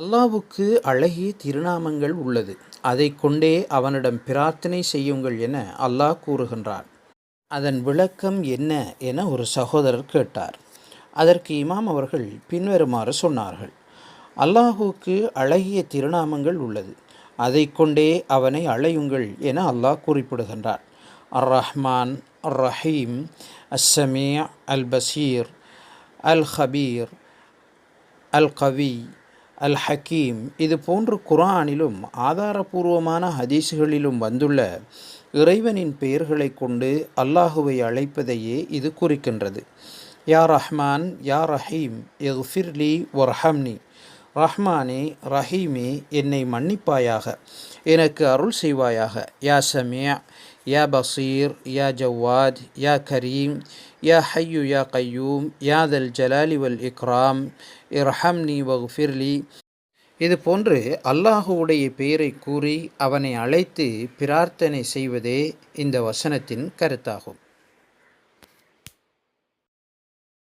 அல்லாவுக்கு அழகிய திருநாமங்கள் உள்ளது. அதை கொண்டே அவனிடம் பிரார்த்தனை செய்யுங்கள் என அல்லாஹ் கூறுகின்றார் அதன் விளக்கம் என்ன என ஒரு சகோதரர் கேட்டார். அதற்கு இமாம் அவர்கள் பின்வருமாறு சொன்னார்கள். அல்லாஹுவுக்கு அழகிய திருநாமங்கள் உள்ளது. அதைக் கொண்டே அவனை அழையுங்கள் என அல்லாஹ் குறிப்பிடுகின்றார். அர் ரஹ்மான் அர் ரஹீம் அஸ்ஸமியா அல் பசீர் அல் ஹபீர் அல் கவி அல் ஹக்கீம் இது போன்று குர்ஆனிலும் ஆதாரபூர்வமான ஹதீஸ்களிலும் வந்துள்ள இறைவனின் பெயர்களை கொண்டு அல்லாஹுவை அழைப்பதையே இது குறிக்கின்றது. யா ரஹ்மான் யா ரஹீம் எஃபிர்லி ஒர்ஹம்னி ரஹ்மானே ரஹீமே என்னை மன்னிப்பாயாக எனக்கு அருள் செய்வாயாக. யா சமியா யா பசீர் யா جواد யா கரீம் யா حي யா قيوم يا ذا ஜலாலி வல் இக்ராம் واغفر لي. இது போன்று அல்லாஹுவுடைய பெயரை கூறி அவனை அழைத்து பிரார்த்தனை செய்வதே இந்த வசனத்தின் கருத்தாகும்.